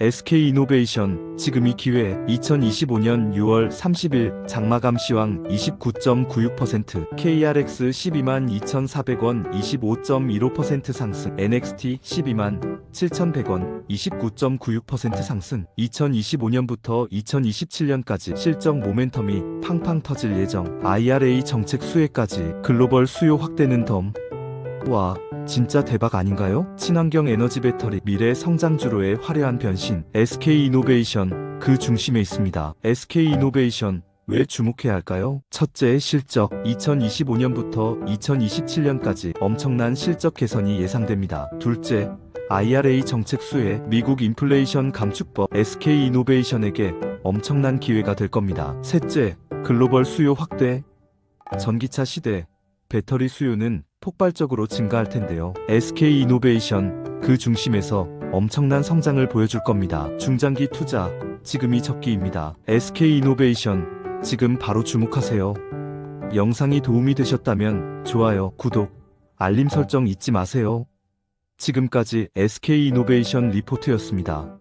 SK이노베이션 지금이 기회 2025년 6월 30일 장마감 시황 29.96% KRX 12만 2,400원 25.15% 상승 NXT 12만 7,100원 29.96% 상승. 2025년부터 2027년까지 실적 모멘텀이 팡팡 터질 예정. IRA 정책 수혜까지 글로벌 수요 확대는 덤. 와, 진짜 대박 아닌가요? 친환경 에너지 배터리 미래 성장주로의 화려한 변신 SK 이노베이션 그 중심에 있습니다. SK 이노베이션 왜 주목해야 할까요? 첫째, 실적. 2025년부터 2027년까지 엄청난 실적 개선이 예상됩니다. 둘째, IRA 정책 수혜, 미국 인플레이션 감축법, SK 이노베이션에게 엄청난 기회가 될 겁니다. 셋째, 글로벌 수요 확대. 전기차 시대, 배터리 수요는 폭발적으로 증가할 텐데요. SK 이노베이션 그 중심에서 엄청난 성장을 보여줄 겁니다. 중장기 투자 지금이 적기입니다. SK 이노베이션 지금 바로 주목하세요. 영상이 도움이 되셨다면 좋아요, 구독, 알림 설정 잊지 마세요. 지금까지 SK 이노베이션 리포트였습니다.